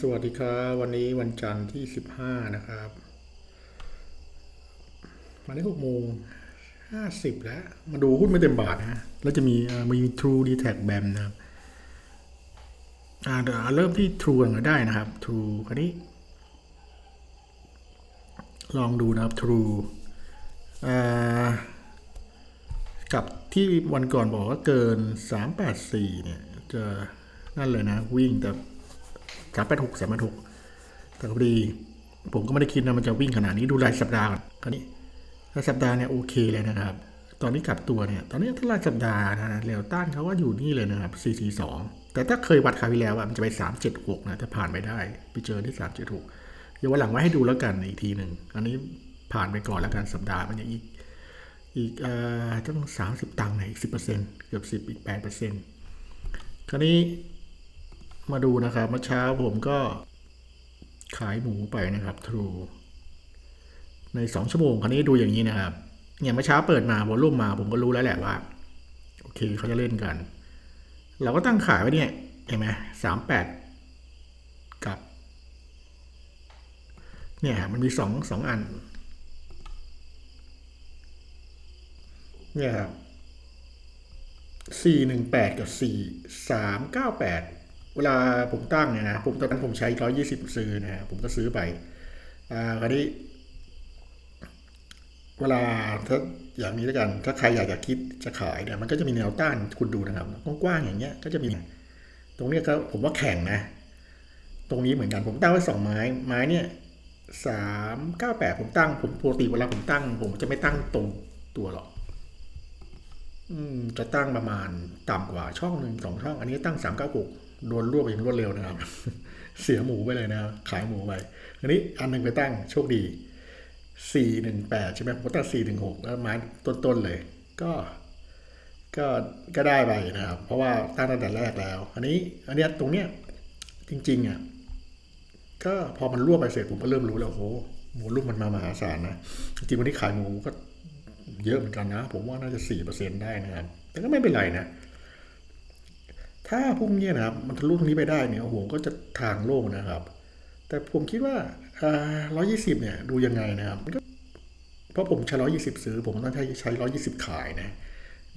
สวัสดีครับวันนี้วันจันทร์ที่สิบห้านะครับ มาได้หกโมงห้าสิบแล้ว มาดูหุ้นไม่เต็มบาทนะแล้วจะมีมี True d t a c b a m นะครับอ่าเดี๋ยวเริ่มที่ True กันก็ได้นะครับ True คันนี้ ลองดูนะครับ True อ่ากับที่วันก่อนบอกว่าเกิน384เนี่ย จะนั่นเลยนะวิ่งแต่ สามแปดหกสามแปดหกแต่พอดี ผมก็ไม่ได้คิดนะมันจะวิ่งขนาดนี้ดูรายสัปดาห์ก่อนคราวนี้รายสัปดาห์เนี่ยโอเคเลยนะครับ ตอนนี้กลับตัวเนี่ย ตอนนี้ถ้ารายสัปดาห์นะเรวต้านเขาว่าอยู่นี่เลยนะครับ442แต่ถ้าเคยวัดคราวที่แล้วอะมันจะไป 376 นะถ้าผ่านไปได้ไปเจอที่ 376 เดี๋ยววันหลังไว้ให้ดูแล้วกันอีกทีหนึ่งอันนี้ผ่านไปก่อนแล้วกันสัปดาห์มันยังอีกอีกเอ่อต้อง 30 ตังค์นะอีก10%เกือบ10อีก8%คราวนี้ มาดูนะครับเมื่อเช้าผมก็ขายหมูไปนะครับ True ในสองชั่วโมงคราวนี้ดูอย่างนี้นะครับ เนี่ยเมื่อเช้าเปิดมาวอลลุ่มมาผมก็รู้แล้วแหละว่า โอเคเขาจะเล่นกัน เราก็ตั้งขายไว้เนี่ยเห็นไหมสามแปดกับ เนี่ยมันมีสองสองอัน เนี่ยครับสี่หนึ่งแปดกับสี่สามเก้าแปด เวลาผมตั้งเนี่ยนะผมตอนนั้นผมใช้ร้อยี่สิบซื้อนะฮะผมก็ซื้อไปอ่าคราวนี้ เวลาถ้าอย่างนี้แล้วกัน ถ้าใครอยากจะคิดจะขายเนี่ยมันก็จะมีแนวต้านคุณดูนะครับกว้างๆอย่างเงี้ยก็จะมี ตรงนี้ก็ผมว่าแข่งนะ ตรงนี้เหมือนกันผมตั้งไว้สองไม้ไม้เนี่ยสามเก้าแปดผมตั้ง ผมปกติเวลาผมตั้ง ผมจะไม่ตั้งตรงตัวหรอกอืมจะตั้งประมาณต่ำกว่าช่องหนึ่งสองช่อง อันนี้ตั้งสามเก้าหก โดนรวบอย่างรวดเร็วนะครับ เสียหมูไปเลยนะครับขายหมูไปอันนี้อันหนึ่งไปตั้งโชคดีสี่หนึ่งแปดใช่ไหมผมตั้งสี่หนึ่งหกแล้วม้ต้นๆเลย ก็ก็ก็ได้ไปนะครับ เพราะว่าตั้งตั้งแต่แรกแล้ว อันนี้ อันเนี้ยตรงเนี้ยจริง ๆอะก็พอมันรวบไปเสร็จผมก็เริ่มรู้แล้วโอ้โหมูลูกมันมามหาศาลนะจริงวันนี้ขายหมูก็เยอะเหมือนกันนะ ผมว่าน่าจะสี่เปอร์เซ็นได้นะครับ แต่ก็ไม่เป็นไรนะ ถ้าพุ่งนี้นะครับ มันทะลุตรงนี้ไปได้เนี่ยโอ้โหก็จะทางโล่งนะครับ แต่ผมคิดว่าร้อยยี่สิบเนี่ยดูยังไงนะครับเพราะผมใช้ร้อยี่สิบซื้อ ผมต้องใช้ใช้ร้อยี่สิบขายนะ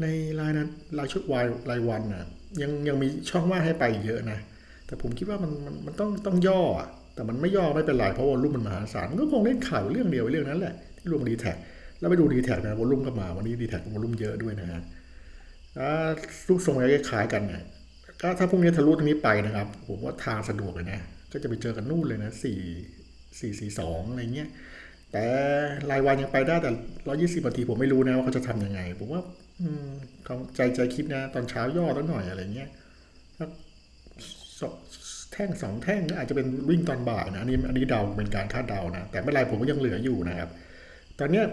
ในรายนั้นรายชุดวายรายวันนะยังยังมีช่องว่างให้ไปเยอะนะ แต่ผมคิดว่ามันมันมันต้องต้องย่อ แต่มันไม่ย่อไม่เป็นไรเพราะวอลลุ่มมันมหาศาลก็คงเล่นข่าวเรื่องเดียวเรื่องนั้นแหละที่รวมดีแท็กแล้วไปดูดีแท็กนะวอลุ่มก็มาวันนี้ดีแท็กวอลุ่มเยอะด้วยนะฮะลูกทรงอะไรคล้ายกันนะ ก็ถ้าพรุ่งนี้ทะลุตรงนี้ไปนะครับ ผมว่าทางสะดวกเลยนะ ก็จะไปเจอกันนู่นเลยนะสี่สี่สี่สองอะไรเงี้ย แต่รายวันยังไปได้แต่ร้อยี่สิบนาทีผมไม่รู้นะว่าเขาจะทำยังไง ผมว่า อืมของใจใจคิดนะ ตอนเช้าย่อแล้วหน่อยอะไรเงี้ยแท่งสองแท่งอาจจะเป็นวิ่งตอนบ่ายนะอันนี้อันนี้เดาเป็นการคาดเดานะ แต่ไม่ไรผมก็ยังเหลืออยู่นะครับ ตอนเนี้ย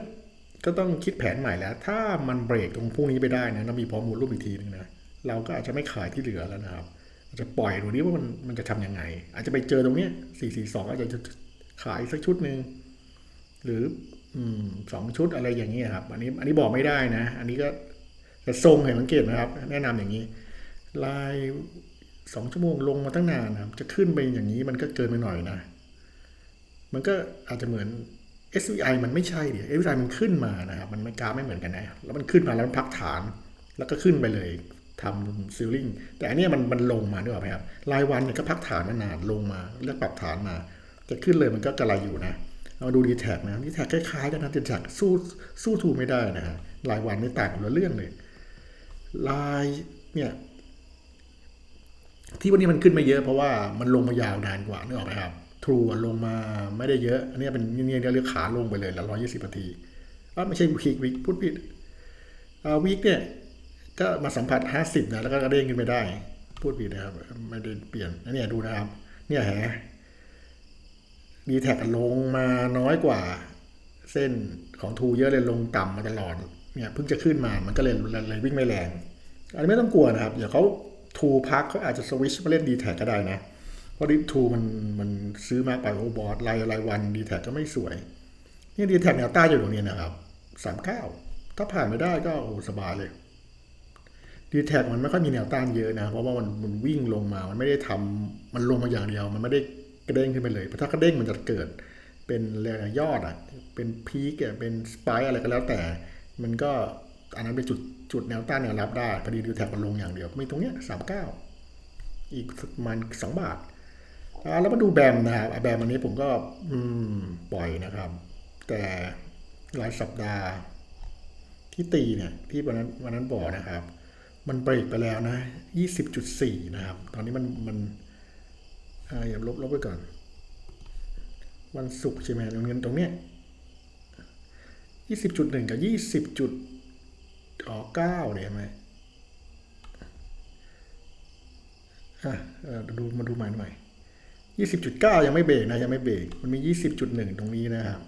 ก็ต้องคิดแผนใหม่แล้ว ถ้ามันเบรกตรงพรุ่งนี้ไปได้นะแล้วมีพร้อมมูลรูปอีกทีนึงนะ เราก็อาจจะไม่ขายที่เหลือแล้วนะครับอาจจะปล่อยดูนี้ว่ามันมันจะทำยังไง อาจจะไปเจอตรงเนี้ยสี่สี่สองอาจจะขายสักชุดหนึ่งหรืออสองชุดอะไรอย่างนี้ยครับ อันนี้อันนี้บอกไม่ได้นะ อันนี้ก็แต่ทรงเห็นสังเกตนะครับ แนะนำอย่างนี้ ลายสองชั่วโมงลงมาตั้งนานนะครับ จะขึ้นไปอย่างนี้มันก็เกินไปหน่อยนะ มันก็อาจจะเหมือน SVI มันไม่ใช่ดิ SVI มันขึ้นมานะครับ มันไม่กราฟไม่เหมือนกันนะ แล้วมันขึ้นมาแล้วมันพักฐาน แล้วก็ขึ้นไปเลย ทำซิลลิงแต่อันนี้มันมันลงมาด้วยไหมครับรายวันเนี่ยก็พักฐานมานานลงมาแล้วปรับฐานมา จะขึ้นเลยมันก็กระไรอยู่นะเราดูดีแท็กนะดีแท็กคล้ายๆกันนะดีแท็กสู้สู้ทูไม่ได้นะฮะรายวันนี่ต่างกันละเรื่องเลยรายเนี่ยที่วันนี้มันขึ้นมาเยอะเพราะว่ามันลงมายาวนานกว่านึกออกไหมครับทรูลงมาไม่ได้เยอะอันนี้เป็นเนี่ยเรียกขาลงไปเลยละร้อยยี่สิบนาทีอ่าไม่ใช่วีควิกพูดผิดอ่าวีคเนี่ย ก็มาสัมผัสห้าสิบนะ แล้วก็กระเด้งขึ้นไปได้ พูดผิดนะครับ ไม่ได้เปลี่ยนอันนี้ดูนะครับ เนี่ยฮะดีแท็กลงมาน้อยกว่า เส้นของทูเยอะเลยลงต่ำมาตลอด เนี่ยเพิ่งจะขึ้นมา มันก็เลยเลยวิ่งไม่แรง อันนี้ไม่ต้องกลัวนะครับ เดี๋ยวเขาทูพักเขาอาจจะสวิชมาเล่นดีแท็กก็ได้นะ เพราะดิทูมันมันซื้อมาไปโอบอร์ดรายรายวันดีแท็กก็ไม่สวย นี่ดีแท็กแนวใต้อยู่ตรงนี้นะครับสามเก้าถ้าผ่านไม่ได้ก็โอ้สบายเลย ดีแท็มันไม่ค่อยมีแนวต้านเยอะนะ เพราะว่ามันมันวิ่งลงมา มันไม่ได้ทำมันลงมาอย่างเดียว มันไม่ได้กระเด้งขึ้นไปเลย เพราะถ้ากระเด้งมันจะเกิดเป็นแรงยอดอะ เป็นพีกอะ เป็นสปายอะไรก็แล้วแต่ มันก็อันนั้นเป็นจุดจุดแนวต้านแนวรับได้พอดีดีแท็มันลงอย่างเดียว มีตรงเนี้ยสามเก้าอีกประมาณสองบาทอ่าแล้วมาดูแบมนะครับอะแบมอันนี้ผมก็อืมปล่อยนะครับ แต่รายสัปดาห์ที่ตีเนี่ยที่วันนั้นวันนั้นบอกนะครับ มันเบรกไปแล้วนะยี่สิบจุดสี่นะครับ ตอนนี้มันมันอย่าลบลบไปก่อน วันศุกร์ใช่ไหมตรงนี้ตรงเนี้ยยี่สิบจุดหนึ่งกับยี่สิบจุดอ๋อเก้าเนี่ยเห็นไหมอะดูมาดูใหม่หน่อยยี่สิบจุดเก้ายังไม่เบรกนะ ยังไม่เบรก มันมียี่สิบจุดหนึ่งตรงนี้นะครับ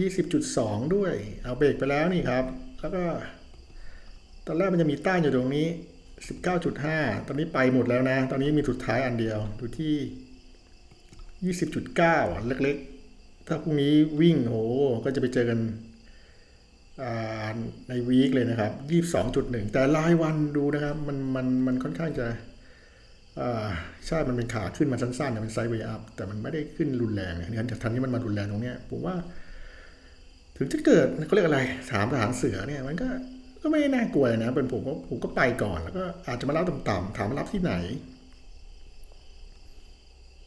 ยี่สิบจุดสองด้วย เอาเบรกไปแล้วนี่ครับ แล้วก็ตอนแรกมันจะมีต้านอยู่ตรงนี้สิบเก้าจุดห้าตอนนี้ไปหมดแล้วนะ ตอนนี้มีสุดท้ายอันเดียวดูที่ยี่สิบจุดเก้าเล็กๆ ถ้าพรุ่งนี้วิ่งโหก็จะไปเจอกันในวีคเลยนะครับยี่สองจุดหนึ่งแต่รายวันดูนะครับ มันมันมันค่อนข้างจะอ่าใช่ มันเป็นขาขึ้นมาสั้นๆนะเป็นไซด์เวย์อัพ แต่มันไม่ได้ขึ้นรุนแรงเนี่ยทันนี้มันมารุนแรงตรงเนี้ยผมว่า ถึงจะเกิดเขาเรียกอะไรสามทหารเสือเนี่ยมันก็ก็ไม่น่ากลัวนะเป็นผมก็ผมก็ไปก่อน แล้วก็อาจจะมารับต่ำๆถามมารับที่ไหน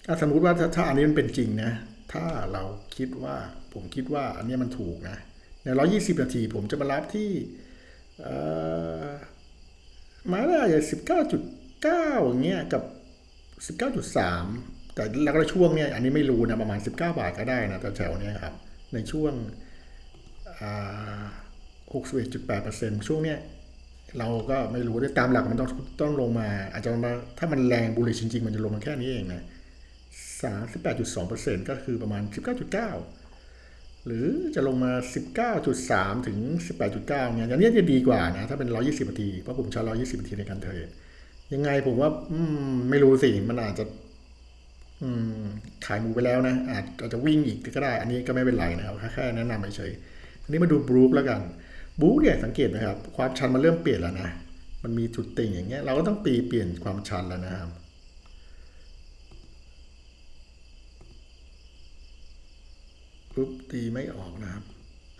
ถ้าสมมติว่าถ้าอันนี้มันเป็นจริงนะ ถ้าเราคิดว่าผมคิดว่าอันนี้มันถูกนะในร้อยี่สิบนาทีผมจะมารับที่มาได้อย่างสิบเก้าจุดเก้าอย่างเงี้ยกับสิบเก้าจุดสามแต่แล้วก็ช่วงเนี้ยอันนี้ไม่รู้นะประมาณสิบเก้าบาทก็ได้นะแถวๆเนี้ยครับ ในช่วง หกสิบเอ็ดจุดแปดเปอร์เซ็นช่วงเนี้ยเราก็ไม่รู้ด้วยตามหลักมันต้องต้องลงมา อาจจะมาถ้ามันแรงบูลลิชจริงๆ มันจะลงมาแค่นี้เองนะสามสิบแปดจุดสองเปอร์เซ็นก็คือประมาณสิบเก้าจุดเก้าหรือจะลงมา 19.3 ถึง 18.9เนี่ยอย่างนี้จะดีกว่านะ ถ้าเป็น 120นาที เพราะผมใช้ 120นาทีในการเทรดยังไงผมว่าอมไม่รู้สิ มันอาจจะขายหมูไปแล้วนะ อาจจะวิ่งอีกก็ได้ อันนี้ก็ไม่เป็นไรนะครับ แค่แนะนำเฉยๆ นนี้มาดูบรูคแล้วกันบรูคเนี่ยสังเกตนะครับ ความชันมันเริ่มเปลี่ยนแล้วนะ มันมีจุดติ่งอย่างเงี้ย เราก็ต้องปีเปลี่ยนความชันแล้วนะครับปุ๊บตีไม่ออกนะครับ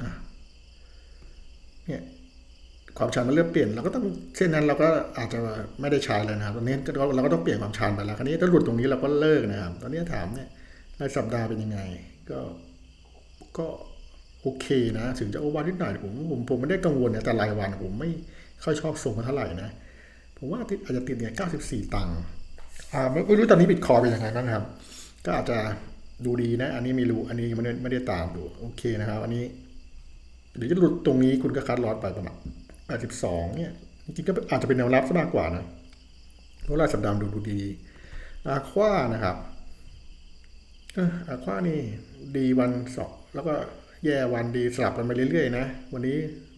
อะเนี่ยความชันมันเริ่มเปลี่ยนเราก็ต้องเส้นนั้นเราก็อาจจะไม่ได้ใช้แล้วนะครับตอนนี้เราก็ต้องเปลี่ยนความชันไปแล้วคราวนี้ถ้าหลุดตรงนี้เราก็เลิกนะครับ ตอนนี้ถามเนี่ยรายสัปดาห์เป็นยังไง ก็ก็ โอเคนะ ถึงจะโอเวอร์นิดหน่อยผมผมผมไม่ได้กังวลนะแต่รายวันผมไม่ค่อยชอบส่งมาเท่าไหร่นะ ผมว่าอาจจะติดเนี่ย94ตังค์อ่าไม่ไม่รู้ตอนนี้บิตคอยเป็นยังไงบ้างครับ ก็อาจจะดูดีนะ อันนี้ไม่รู้อันนี้ไม่ได้ไม่ได้ตามดูโอเคนะครับ อันนี้หรือจะหลุดตรงนี้คุณก็คัดลอสไปประมาณ82เนี่ยจริงๆก็อาจจะเป็นแนวรับซะมากกว่านะเพราะรายสัปดาห์ดูดูดีอาควานะครับอาควานี่ดีวันสองแล้วก็ แย่วันดีสลับกันไปเรื่อยๆนะ วันนี้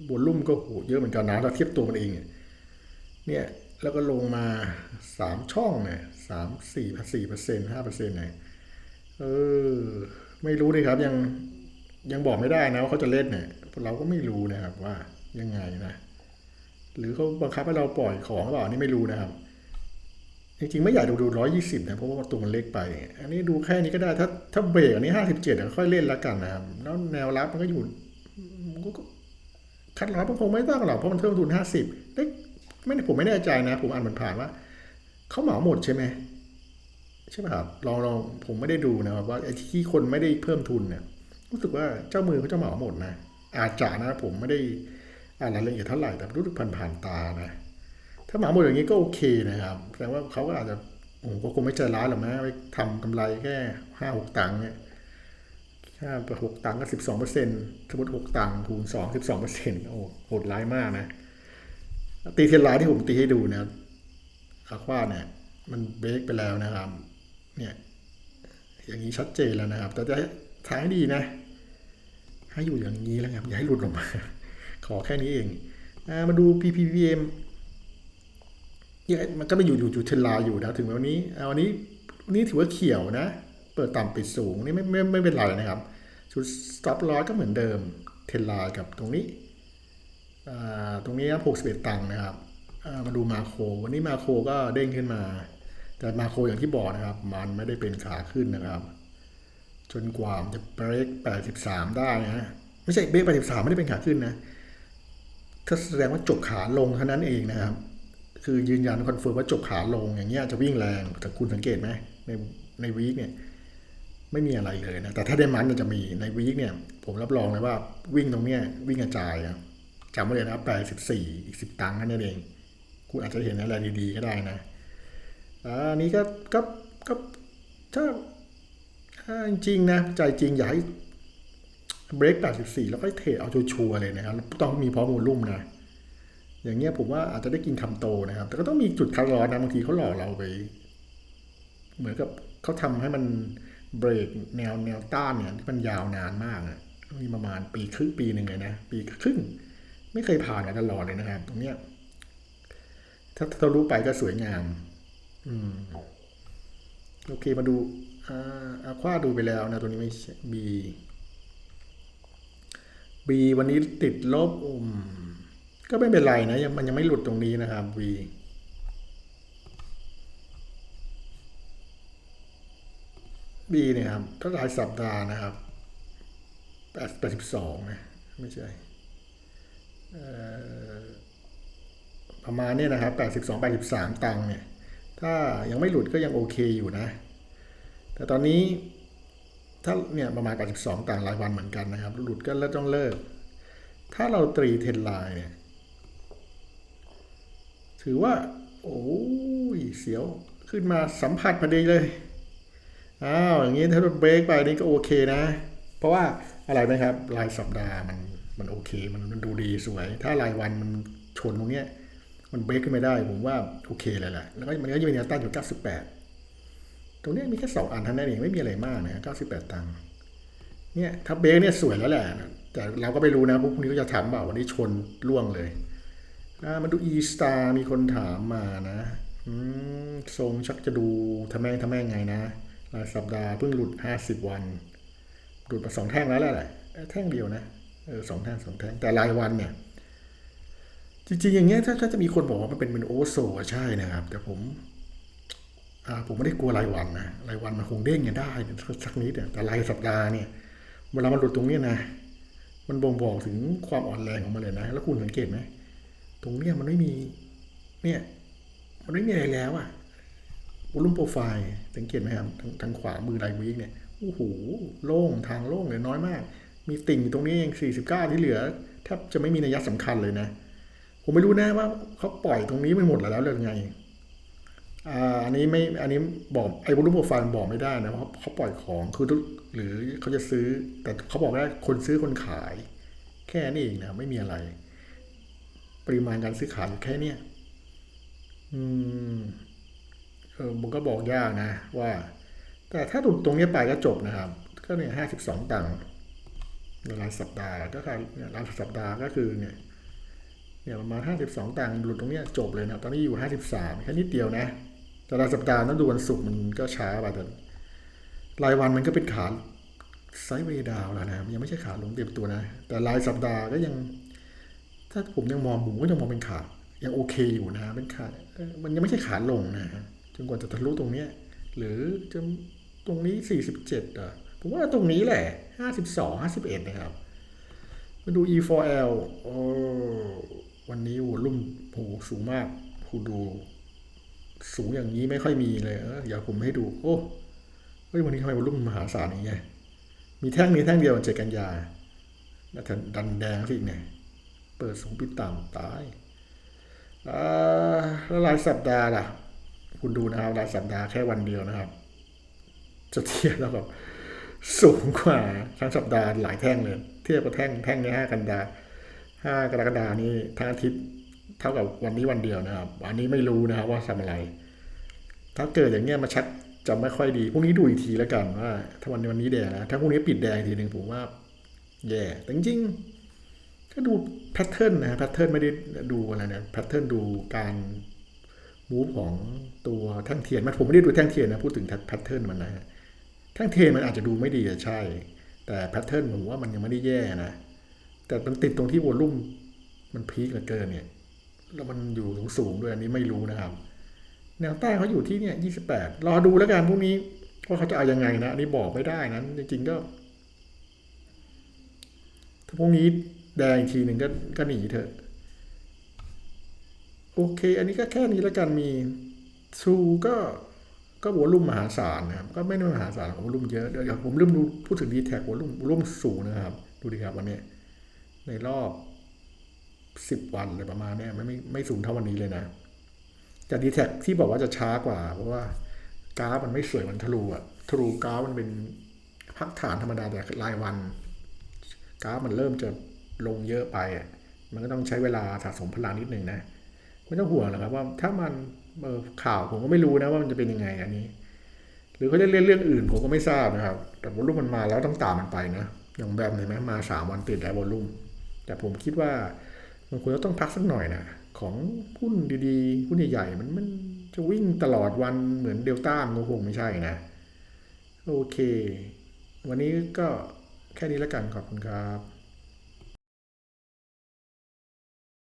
บนลุ่มก็โหเยอะเหมือนกันนะเราเทียบตัวมันเอง เนี่ยแล้วก็ลงมาสามช่องเนี่ยสามสี่สี่เปอร์เซ็นต์ห้าเปอร์เซ็นต์เนี่ยเออไม่รู้เลยครับยังยังบอกไม่ได้นะว่าเขาจะเล่นเนี่ยเราก็ไม่รู้นะครับว่ายังไงนะ หรือเขาบังคับให้เราปล่อยของหรือเปล่านี่ไม่รู้นะครับ จริงๆไม่อยากดูดูร้อยยี่สิบนะเพราะว่าตัวมันเล็กไป อันนี้ดูแค่นี้ก็ได้ถ้าถ้าเบรกอันนี้ห้าสิบเจ็ดค่อยเล่นแล้วกันนะครับแล้วแนวรับมันก็อยู่ก็คัดรับมันคงไม่ต้องหรอกเพราะมันเพิ่มทุนห้าสิบเล็กไม่ผมไม่แน่ใจนะ ผมอ่านมันผ่านว่าเขาเหมาหมดใช่ไหมใช่ไหมครับลองลองผมไม่ได้ดูนะครับว่าไอ้ที่คนไม่ได้เพิ่มทุนเนี่ยรู้สึกว่าเจ้ามือเขาจะเหมาหมดนะอาจจะนะผมไม่ได้อ่านรายละเอียดเท่าไหร่แต่รู้สึกผ่านผ่านๆตานะ ถ้าหมาหมดอย่างนี้ก็โอเคนะครับแสดงว่าเขาก็อาจจะโอ้ก็คงไม่ใจร้ายหรอกนะไปทำกำไรแค่ห้าหกตังค์เนี่ยค่าหกตังค์ก็สิบสองเปอร์เซ็นต์สมมติหกตังค์คูณสองสิบสองเปอร์เซ็นต์โอ้โหดร้ายมากนะ ตีเทียนร้ายที่ผมตีให้ดูนะคาควาเนี่ย มันเบรกไปแล้วนะครับ เนี่ย อย่างนี้ชัดเจนแล้วนะครับ แต่จะท้ายดีนะ ให้อยู่อย่างนี้แล้วครับอย่าให้หลุดออกมา ขอแค่นี้เองอมาดู PPVM นี่มันก็ไปอยู่อยู่อยู่เทรนลน์อยู่นะถึงวันนี้วันนี้วันนี้ถือว่าเขียวนะ เปิดต่ำปิดสูงนี่ไม่ไม่ไม่เป็นไรนะครับชุด stop loss ก็เหมือนเดิมเทรนลน์กับตรงนี้ตรงนี้ครับ61ตังค์นะครับมาดูมาโครวันนี้มาโครก็เด้งขึ้นมา แต่มาโครอย่างที่บอกนะครับ มันไม่ได้เป็นขาขึ้นนะครับ จนกว่ามันจะเบรก83ได้นะไม่ใช่เบรก83ไม่ได้เป็นขาขึ้นนะถ้าแสดงว่าจบขาลงเท่านั้นเองนะครับ คือยืนยันคอนเฟิร์มว่าจบขาลงอย่างเงี้ยจะวิ่งแรงแต่คุณสังเกตไหมในในวีคเนี่ยไม่มีอะไรเลยนะ แต่ถ้าได้มันเนี่ยจะมีในวีคเนี่ย ผมรับรองเลยว่าวิ่งตรงเนี้ยวิ่งกระจายอะจำไว้เลยนะแปดสิบสี่อีกสิบตังค์นั่นเอง คุณอาจจะเห็นอะไรดีๆก็ได้นะอันนี้ก็ก็ก็ถ้าถ้าจริงนะ ใจจริงอยากให้เบรก84 แล้วก็เทรดเอาชัวร์เลยนะครับ ต้องมีพร้อมมูลลุ่มนะ อย่างเงี้ยผมว่าอาจจะได้กินคำโตนะครับ แต่ก็ต้องมีจุดคัดลอสนะบางทีเขาหลอกเราไป เหมือนกับเขาทำให้มันเบรกแนวแนวต้านเนี่ยที่มันยาวนานมากอะมีประมาณปีครึ่งปีหนึ่งเลยนะปีครึ่ง ไม่เคยผ่านมาตลอดเลยนะครับ ตรงเนี้ย ถ้าเรารู้ไปก็สวยงาม อืมโอเคมาดูอาควาดูไปแล้วนะตัวนี้ไม่บีบีวันนี้ติดลบอม ก็ไม่เป็นไรนะยังมันยังไม่หลุดตรงนี้นะครับบีบีเนี่ยครับถ้ารายสัปดาห์นะครับแปดแปดสิบสองนะไม่ใช่ประมาณเนี้นะครับแปดสิบสองแปดสิบสามตังค์เนี่ย ถ้ายังไม่หลุดก็ยังโอเคอยู่นะ แต่ตอนนี้ถ้าเนี่ยประมาณ82ต่างรายวันเหมือนกันนะครับ หลุดก็แล้วต้องเลิก ถ้าเราตรีเทนไลน์เนี่ย ถือว่า โอ้ยเสียวขึ้นมาสัมผัสพอดีเลย อ้าวอย่างนี้ถ้าเราเบรกไปนี่ก็โอเคนะ เพราะว่าอะไรไหมครับรายสัปดาห์มันมันโอเค มันมันดูดีสวย ถ้ารายวันมันชนตรงเนี้ยมันเบรกขึ้นไม่ได้ ผมว่าโอเคเลยแหละแล้วก็มันก็จะมีแนวต้านอยู่ 98 ตรงเนี้ยมีแค่สองอันเท่านั้นเองไม่มีอะไรมากนะ98 ตังค์เนี่ยถ้าเบรกเนี่ยสวยแล้วแหละแต่เราก็ไม่รู้นะพวกนี้ก็จะถามเปล่าวันนี้ชนล่วงเลย อ่ามาดู e star มีคนถามมานะทรงชักจะดูทำแม่งทำแม่งไงนะรายสัปดาห์เพิ่งหลุด 50 วัน หลุดมาสองแท่งแล้วแหละแท่งเดียวนะสองแท่งสองแท่งแต่รายวันเนี่ย จริงๆ อย่างเงี้ยถ้าถ้าจะมีคนบอกว่ามันเป็นเป็นโอโซใช่นะครับ แต่ผมผมไม่ได้กลัวรายวันนะรายวันมันคงเด้งเนี่ยได้สักนิดแต่รายสัปดาห์เนี่ยเวลามันหลุดตรงนี้นะ มันบ่งบอกถึงความอ่อนแรงของมันเลยนะ แล้วคุณสังเกตไหม ตรงเนี้ยมันไม่มีเนี่ยมันไม่มีอะไรแล้วอะวอลุ่มโปรไฟล์สังเกตไหมครับทางทางขวามือไดวีกเนี่ยโอ้โหโล่งทางโล่งเลยน้อยมาก มีติ่งอยู่ตรงนี้เอง49 ที่เหลือแทบจะไม่มีนัยสำคัญเลยนะ ผมไม่รู้นะว่าเขาปล่อยตรงนี้ไปหมดแล้วหรือไงอ่าอันนี้ไม่อันนี้บอกไอ้วอลุ่มโปรไฟล์บอกไม่ได้นะเพราะเขาปล่อยของคือทุกหรือเขาจะซื้อแต่เขาบอกว่าคนซื้อคนขาย แค่นี้เองนะไม่มีอะไร ปริมาณการซื้อขายแค่เนี้ยอืมเออมันก็บอกยากนะ ว่า แต่ถ้าหลุดตรงนี้ไปก็จบนะครับ ก็เนี่ยห้าสิบสองตังค์ในรายสัปดาห์ก็คือเนี่ยรายสัปดาห์ก็คือเนี่ยเนี่ยประมาณห้าสิบสองตังค์หลุดตรงเนี้ยจบเลยนะตอนนี้อยู่ห้าสิบสามแค่นิดเดียวนะ แต่รายสัปดาห์นั้นดูวันศุกร์มันก็ช้าไปแต่รายวันมันก็เป็นขาไซด์เวดาวแล้วนะยังไม่ใช่ขาลงเต็มตัวนะ แต่รายสัปดาห์ก็ยัง ถ้าผมยังมองผมก็ยังมองเป็นขายังโอเคอยู่นะเป็นขามันยังไม่ใช่ขาลงนะฮะจนกว่าจะทะลุตรงเนี้ยหรือจะตรงนี้สี่สิบเจ็ดอะผมว่าตรงนี้แหละห้าสิบสองห้าสิบเอ็ดนะครับมาดู E4L โอ้วันนี้โอ้ลุ่มโหสูงมากคุณดู สูงอย่างนี้ไม่ค่อยมีเลยเออเดี๋ยวผมให้ดู โอ้เฮ้ยวันนี้ทำไมวอลุ่มมหาศาลอย่างเงี้ยมีแท่งนี้แท่งเดียวเจ็ดกันยาแล้วแถมดันแดงสิเนี่ย เปิดสูงปิดต่ำตายแล้วรายสัปดาห์ล่ะ คุณดูนะครับรายสัปดาห์แค่วันเดียวนะครับ จะเทียบแล้วแบบสูงกว่าทั้งสัปดาห์หลายแท่งเลย เทียบกับแท่งแท่งในห้ากันยาห้ากรกฎานี่ทั้งอาทิตย์เท่ากับวันนี้วันเดียวนะครับ อันนี้ไม่รู้นะครับว่าทำอะไร ถ้าเกิดอย่างเงี้ยมาชักจะไม่ค่อยดี พรุ่งนี้ดูอีกทีแล้วกันว่า ถ้าวันนี้วันนี้แดงนะ ถ้าพรุ่งนี้ปิดแดงอีกทีหนึ่งผมว่าแย่จริงๆ ก็ดูแพทเทิร์นนะแพทเทิร์นไม่ได้ดูอะไรนะแพทเทิร์นดูการมูฟของตัวแท่งเทียนมันผมไม่ได้ดูแท่งเทียนนะพูดถึงแพทเทิร์นมันนะแท่งเทนมันอาจจะดูไม่ดีอะใช่ แต่แพทเทิร์นผมว่ามันยังไม่ได้แย่นะ แต่มันติดตรงที่วอลลุ่มมันพีคเหลือเกินเนี่ยแล้วมันอยู่สูงสูงด้วยอันนี้ไม่รู้นะครับ แนวต้านเขาอยู่ที่เนี่ยยี่สิบแปดรอดูแล้วกันพรุ่งนี้ว่าเขาจะเอายังไงนะอันนี้บอกไม่ได้นะจริงๆก็ถ้าพรุ่งนี้ แดงอีกทีหนึ่งก็ก็หนีเถอะ โอเค อันนี้ก็แค่นี้แล้วกันมีซูก็ก็วอลุ่มมหาศาลนะครับ ก็ไม่ได้มหาศาลวอลุ่มเยอะเดี๋ยวผมลืมดูพูดถึงดีแท็กวอลุ่มวอลุ่มสูงนะครับ ดูดิครับวันนี้ ในรอบสิบวันเลยประมาณนี้ไม่ไม่ไม่สูงเท่าวันนี้เลยนะแต่ดีแท็กที่บอกว่าจะช้ากว่า เพราะว่ากราฟมันไม่สวยมันทะลุอะทะลุกราฟมันเป็นพักฐานธรรมดาแต่รายวัน กราฟมันเริ่มจะ ลงเยอะไปอะมันก็ต้องใช้เวลาสะสมพลังนิดหนึ่งนะไม่ต้องห่วงหรอกครับว่าถ้ามันข่าวผมก็ไม่รู้นะว่ามันจะเป็นยังไงอันนี้ หรือเขาจะเล่นเรื่องอื่นผมก็ไม่ทราบนะครับ แต่วอลลุ่มมันมาแล้วต้องตามมันไปนะอย่างแบบเห็นไหมมาสามวันติดแล้ววอลลุ่มแต่ผมคิดว่ามันควรจะต้องพักสักหน่อยนะของหุ้นดีๆหุ้นใหญ่ๆมันมันจะวิ่งตลอดวันเหมือนเดลต้ามันคงไม่ใช่นะโอเค วันนี้ก็แค่นี้แล้วกันขอบคุณครับ